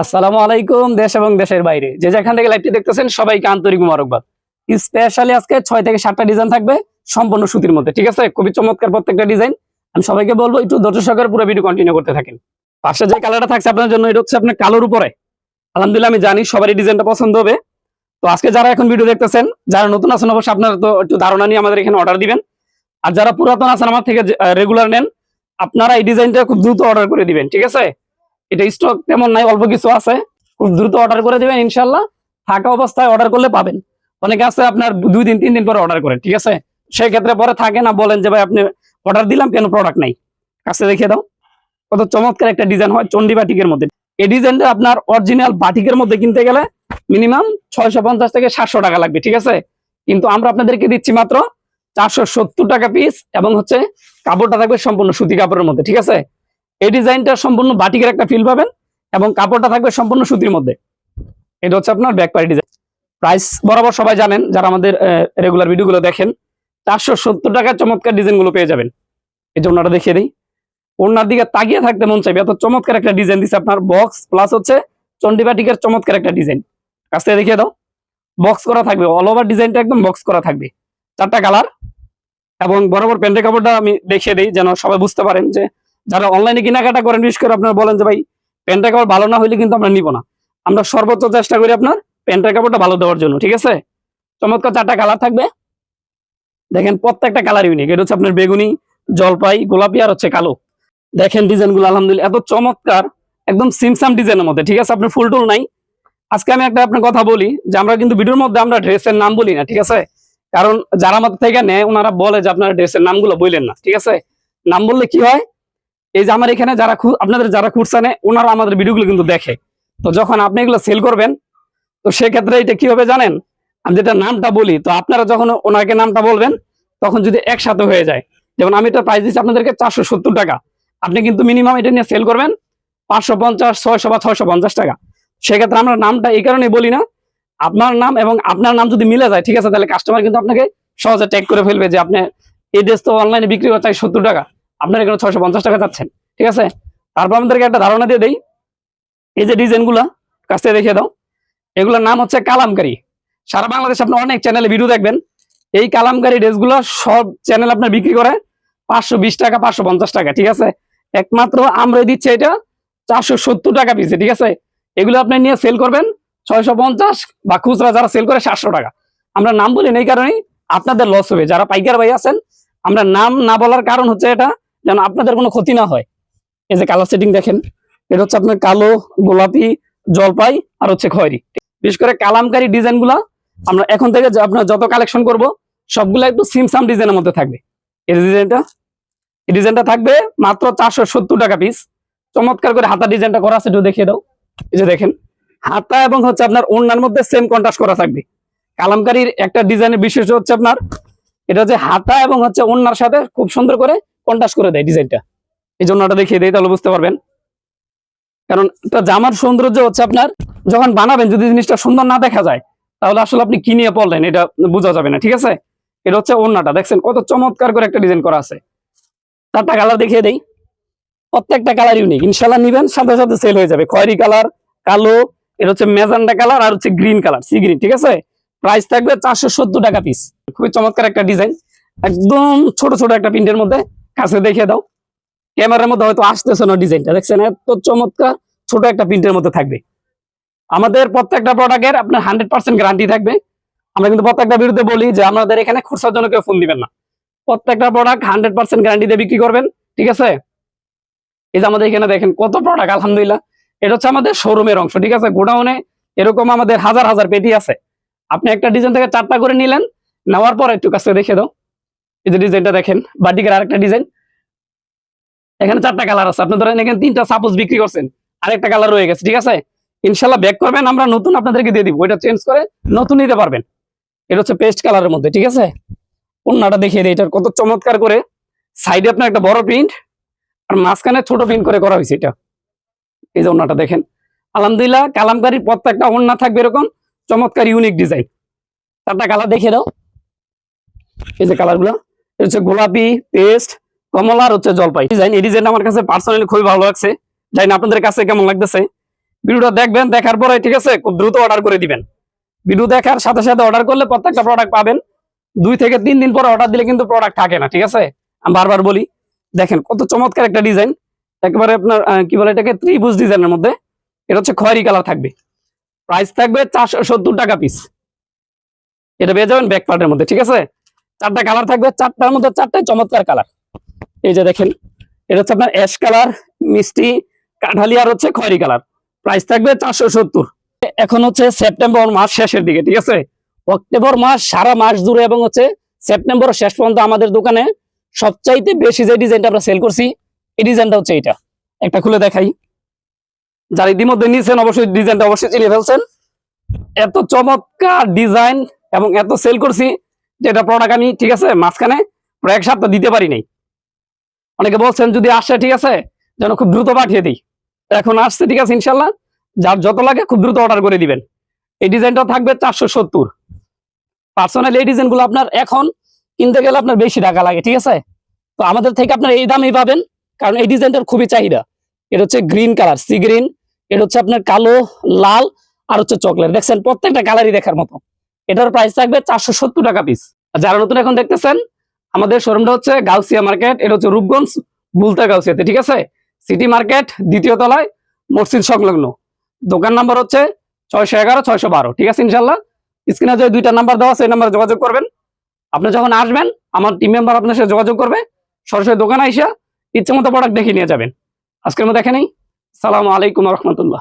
আসসালামু আলাইকুম, দেশ এবং দেশের বাইরে। যে যেখান থেকে লাইভটি দেখতেছেন, সবাইকে আন্তরিক মোবারকবাদ। স্পেশালি আজকে ছয় থেকে সাতটা ডিজাইন থাকবে সম্পূর্ণ সুতির মধ্যে, ঠিক আছে? খুবই চমৎকার প্রত্যেকটা ডিজাইন আমি সবাইকে বলব, একটু সহকারে পুরো ভিডিও কন্টিনিউ করতে থাকেন। পাশে যে কালারটা থাকছে আপনার জন্য, এটা হচ্ছে আপনার কালোর উপরে। আলহামদুলিল্লাহ, আমি জানি সবারই ডিজাইনটা পছন্দ হবে। তো আজকে যারা এখন ভিডিও দেখতেছেন, যারা নতুন আছেন, অবশ্যই আপনারা তো একটু ধারণা নিয়ে আমাদের এখানে অর্ডার দিবেন। আর যারা পুরাতন আছেন, আমার থেকে রেগুলার নেন, আপনারা এই ডিজাইনটা খুব দ্রুত অর্ডার করে দিবেন, ঠিক আছে? এটা স্টক তেমন নাই, অল্প কিছু আছে। খুব দ্রুত অর্ডার করে দিবেন ইনশাল্লাহ থাকা অবস্থায় অর্ডার করলে পাবেন। অনেকে আছে আপনার দুই দিন, তিন দিন পরে অর্ডার করেন, ঠিক আছে? সেই ক্ষেত্রে পরে থাকে না, বলেন যে, ভাই, আপনি অর্ডার দিলাম কেন? প্রোডাক্ট নাই। কাছে দেখিয়ে দাও। কত চমৎকার একটা ডিজাইন হয় চন্ডী বাটিকের মধ্যে। এই ডিজাইনটা আপনার অরিজিনাল বাটিকের মধ্যে কিনতে গেলে মিনিমাম ছয়শো পঞ্চাশ থেকে সাতশো টাকা লাগবে, ঠিক আছে? কিন্তু আমরা আপনাদেরকে দিচ্ছি মাত্র চারশো সত্তর টাকা পিস এবং হচ্ছে কাপড়টা থাকবে সম্পূর্ণ সুতি কাপড়ের মধ্যে, ঠিক আছে? এই ডিজাইনটা সম্পূর্ণ বাটিকের একটা ফিল পাবেন এবং কাপড়টা থাকবে সম্পূর্ণ সুতির মধ্যে। এটা হচ্ছে আপনার ব্যাক পারি ডিজাইন প্রাইস বরাবর সবাই জানেন, যারা আমাদের রেগুলার ভিডিওগুলো দেখেন, চারশো সত্তর টাকার চমৎকার ডিজাইনগুলো পেয়ে যাবেন। এই জন্য ওটা দেখিয়ে দিই। ওনার দিকে তাকিয়ে থাকতে মন চাইবে, এত চমৎকার একটা ডিজাইন দিচ্ছে আপনার বক্স প্লাস হচ্ছে চন্ডিবাটিকের চমৎকার একটা ডিজাইন কাছ থেকে দেখিয়ে দাও। বক্স করা থাকবে অল ওভার ডিজাইনটা একদম বক্স করা থাকবে। চারটা কালার এবং বরাবর প্যান্টের কাপড়টা আমি দেখিয়ে দিই, যেন সবাই বুঝতে পারেন যে যারা অনলাইনে কেনাকাটা করেন, বিশেষ করে আপনারা বলেন যে, ভাই প্যান্টের কাপড় ভালো না হইলে কিন্তু আমরা নিব না। আমরা সর্বোচ্চ চেষ্টা করি আপনার প্যান্টের কাপড়টা ভালো দেওয়ার জন্য, ঠিক আছে? চমৎকার চারটা কালার থাকবে। দেখেন প্রত্যেকটা কালার ইউনিক এটা হচ্ছে আপনার বেগুনি, জলপাই, গোলাপি আর হচ্ছে কালো। দেখেন ডিজাইনগুলো আলহামদুলিল্লাহ। এত চমৎকার, একদম সিমসাম ডিজাইনের মধ্যে, ঠিক আছে? আপনার ফুল টুল নাই। আজকে আমি একটা আপনার কথা বলি যে, আমরা কিন্তু ভিডিওর মধ্যে আমরা ড্রেসের নাম বলি না, ঠিক আছে? কারণ যারা আমাদের থেকে নেয়, ওনারা বলে যে, আপনারা ড্রেসের নামগুলো বললেন না। ঠিক আছে? নাম বললে কি হয়? এই যে আমার এখানে যারা আপনাদের যারা নেয়, ওনারা আমাদের ভিডিওগুলো কিন্তু দেখে। তো যখন আপনি এগুলো সেল করবেন, তো সেক্ষেত্রে এটা কি হবে জানেন? আমি যেটা নামটা বলি, তো আপনারা যখন ওনাকে নামটা বলবেন, তখন যদি একসাথে হয়ে যায়, যেমন আমি এটা প্রাইস দিচ্ছি আপনাদেরকে চারশো সত্তর টাকা। আপনি কিন্তু মিনিমাম এটা নিয়ে সেল করবেন, পাঁচশো পঞ্চাশ, ছয়শো বা ছয়শো পঞ্চাশ টাকা। সেক্ষেত্রে আমরা নামটা এই কারণেই বলি না, আপনার নাম এবং আপনার নাম যদি মিলে যায়, ঠিক আছে, তাহলে কাস্টমার কিন্তু আপনাকে সহজে ট্যাগ করে ফেলবে যে আপনি এই ড্রেস তো অনলাইনে বিক্রি করতে সত্তর টাকা। আপনার এখানে ছয়শো পঞ্চাশ টাকা যাচ্ছেন ঠিক আছে? তারপর আমাদেরকে একটা ধারণা দিয়ে দেই। এই যে ডিজাইনগুলা, কাছ থেকে দেখিয়ে দাও। এগুলোর নাম হচ্ছে কালামকারী। সারা বাংলাদেশে আপনি অনেক চ্যানেলে ভিডিও দেখবেন। এই কালামকারী ড্রেসগুলো সব চ্যানেল আপনার বিক্রি করে পাঁচশো বিশ টাকা, পাঁচশো পঞ্চাশ টাকা, ঠিক আছে? একমাত্র আমরা দিচ্ছি এটা চারশো সত্তর টাকা পিসে ঠিক আছে? এগুলো আপনি নিয়ে সেল করবেন ছয়শো পঞ্চাশ বা খুচরা যারা সেল করে সাতশো টাকা। আমরা নাম বলি এই কারণেই আপনাদের লস হবে। যারা পাইকার ভাই আছেন, আমরা নাম না বলার কারণ হচ্ছে এটা যেন আপনাদের কোনো ক্ষতি না হয়। এই যে কালার সেটিং দেখেন, এটা হচ্ছে আপনার কালো, গোলাপি, জলপাই আর হচ্ছে খয়েরি। বিশেষ করে কালামকারী ডিজাইনগুলা আমরা এখন থেকে আপনার যত কালেকশন করব সবগুলা একটু সিমসাম ডিজাইনের মধ্যে থাকবে। এই ডিজাইনটা এই ডিজাইনটা থাকবে মাত্র চারশো সত্তর টাকা পিস চমৎকার করে হাতা ডিজাইনটা করা আছে, একটু দেখিয়ে দাও। এই যে দেখেন, হাতা এবং হচ্ছে আপনার ওড়নার মধ্যে সেম কন্ট্রাস্ট করা থাকবে। কালামকারীর একটা ডিজাইনের বিশেষ হচ্ছে আপনার, এটা হচ্ছে হাতা এবং হচ্ছে ওড়নার সাথে খুব সুন্দর করে কন্ট্রাস্ট করে দেয় ডিজাইনটা এই জন্য ওটা দেখিয়ে দেয়, তাহলে বুঝতে পারবেন। কারণ একটা জামার সৌন্দর্য হচ্ছে আপনার, যখন বানাবেন, যদি জিনিসটা সুন্দর না দেখা যায়, তাহলে আসলে আপনি কি নিয়ে পড়লেন, এটা বোঝা যাবে না, ঠিক আছে? এটা হচ্ছে ওড়নাটা, দেখছেন? কত চমৎকার করে একটা ডিজাইন করা আছে। চারটা কালার দেখিয়ে দেই। প্রত্যেকটা কালার ইউনিক ইনশাল্লাহ নিবেন, সাথে সাথে সেল হয়ে যাবে। খয়েরি কালার কালো, এটা হচ্ছে মেজান্ডা কালার আর হচ্ছে গ্রিন কালার সি গ্রিন ঠিক আছে? প্রাইস থাকবে চারশো সত্তর টাকা পিস খুবই চমৎকার একটা ডিজাইন একদম ছোট ছোট একটা প্রিন্টের মধ্যে। কাছে দেখিয়ে দাও। ক্যামেরার মধ্যে হয়তো আসতেছে না ডিজাইনটা। দেখছেন, এত চমৎকার ছোট একটা প্রিন্টের মধ্যে থাকবে। আমাদের প্রত্যেকটা প্রোডাক্টের আপনার হান্ড্রেড পার্সেন্ট গ্যারান্টি থাকবে। আমরা কিন্তু প্রত্যেকটা বিরুদ্ধে বলি যে আমাদের এখানে খুচরার জন্য কেউ ফোন দিবেন না। প্রত্যেকটা প্রোডাক্ট হান্ড্রেড পার্সেন্ট গ্যারান্টি দিয়ে বিক্রি করবেন, ঠিক আছে? এই যে আমাদের এখানে দেখেন কত প্রোডাক্ট আলহামদুলিল্লাহ। এটা হচ্ছে আমাদের শোরুমের অংশ, ঠিক আছে? গোডাউনে এরকম আমাদের হাজার হাজার পেটি আছে। আপনি একটা ডিজাইন থেকে চারটা করে নিলেন, নেওয়ার পর একটু কাছে দেখে দাও। এই যে ডিজাইনটা দেখেন, বাটিকের আরেকটা ডিজাইন এখানে চারটা কালার আছে। আপনি ধরেন এখানে তিনটা সাপোজ বিক্রি করছেন, আরেকটা কালার রয়ে গেছে, ঠিক আছে? ইনশাল্লাহ ব্যাক করবেন, আমরা নতুন আপনাদেরকে দিয়ে দিব। ওইটা চেঞ্জ করে নতুন নিতে পারবেন। এটা হচ্ছে পেস্ট কালারের মধ্যে, ঠিক আছে? অন্যটা দেখিয়ে দিই, এটার কত চমৎকার করে। সাইডে আপনার একটা বড় প্রিন্ট আর মাঝখানে ছোট প্রিন্ট করে করা হয়েছে এটা। এই যে ওন্নাটা দেখেন। আলহামদুলিল্লাহ, কালামকারীর প্রত্যেকটা ওন্না থাকবে এরকম, চমৎকার ইউনিক ডিজাইন চারটা কালার দেখিয়ে দাও। এই যে কালারগুলো হচ্ছে গোলাপি, পেস্ট, কমলা আর হচ্ছে জলপাই। ডিজাইন এই ডিজাইন আমার কাছে পার্সোনালি খুবই ভালো লাগছে। জানি আপনাদের কাছে কেমন লাগতেছে। ভিডিওটা দেখবেন, দেখার পরে, ঠিক আছে, খুব দ্রুত অর্ডার করে দিবেন। ভিডিও দেখার সাথে সাথে অর্ডার করলে প্রত্যেকটা প্রোডাক্ট পাবেন। দুই থেকে তিন দিন পরে অর্ডার দিলে কিন্তু প্রোডাক্ট থাকে না, ঠিক আছে? আমি বারবার বলি, দেখেন কত চমৎকার একটা ডিজাইন একেবারে আপনার কি বলে এটাকে? ত্রিভুজ ডিজাইনের মধ্যে। এটা হচ্ছে খয়েরি কালার থাকবে। প্রাইস থাকবে চারশো সত্তর টাকা পিস এটা পেয়ে যাবেন ব্যাক পার্টের মধ্যে, ঠিক আছে? চারটা কালার থাকবে, চারটার মধ্যে চারটাই চমৎকার কালার এই যে দেখেন, এটা হচ্ছে আপনার অ্যাশ কালার মিষ্টি, কাঠালি আর হচ্ছে খয়েরি কালার প্রাইস থাকবে চারশো সত্তর। এখন হচ্ছে সেপ্টেম্বর মাস শেষের দিকে, ঠিক আছে? অক্টোবর মাস সারা মাস জুড়ে এবং হচ্ছে সেপ্টেম্বর শেষ পর্যন্ত আমাদের দোকানে সবচাইতে বেশি যে ডিজাইনটা আমরা সেল করছি, এই ডিজাইনটা হচ্ছে এটা একটা খুলে দেখাই। যারা ইতিমধ্যে নিয়েছেন, অবশ্যই ডিজাইনটা অবশ্যই চিনিয়ে ফেলছেন। এত চমৎকার ডিজাইন এবং এত সেল করছি যেটা প্রোডাক্ট আমি ঠিক আছে? মাঝখানে প্রায় এক সপ্তাহ দিতে পারি নাই। অনেকে বলছেন, যদি আসে, ঠিক আছে? যেন খুব দ্রুত পাঠিয়ে দিই। এখন আসছে, ঠিক আছে ইনশাল্লাহ যার যত লাগে, খুব দ্রুত অর্ডার করে দিবেন। এই ডিজাইনটা থাকবে চারশো সত্তর। পার্সোনাল এই ডিজাইনগুলো আপনার এখন কিনতে গেলে আপনার বেশি টাকা লাগে, ঠিক আছে? তো আমাদের থেকে আপনার এই দামেই পাবেন, কারণ এই ডিজাইনটার খুবই চাহিদা। এটা হচ্ছে গ্রিন কালার, সি গ্রিন। এটা হচ্ছে আপনার কালো, লাল আর হচ্ছে চকলেট। দেখছেন, প্রত্যেকটা কালারই দেখার মতো। এটার প্রাইস থাকবে চারশো সত্তর টাকা পিস যারা নতুন এখন দেখতেছেন, আমাদের শোরুমটা হচ্ছে গাউসিয়া মার্কেট এটা হচ্ছে রূপগঞ্জ বুলতা গাউসিয়াতে, ঠিক আছে? সিটি মার্কেট দ্বিতীয় তলায়, মসজিদ সংলগ্ন। দোকান নাম্বার হচ্ছে ছয়শো এগারো, ছয়শো বারো, ঠিক আছে ইনশাল্লাহ স্ক্রিনে যে দুইটা নাম্বার দেওয়া সেই নাম্বারে যোগাযোগ করবেন। আপনি যখন আসবেন, আমার টিম মেম্বার আপনার সাথে যোগাযোগ করবে, সরাসরি দোকানে আইসা ইচ্ছে মতো প্রোডাক্ট দেখে নিয়ে যাবেন। আজকের মতো দেখে নেই সালামু আলাইকুম রহমতুল্লাহ।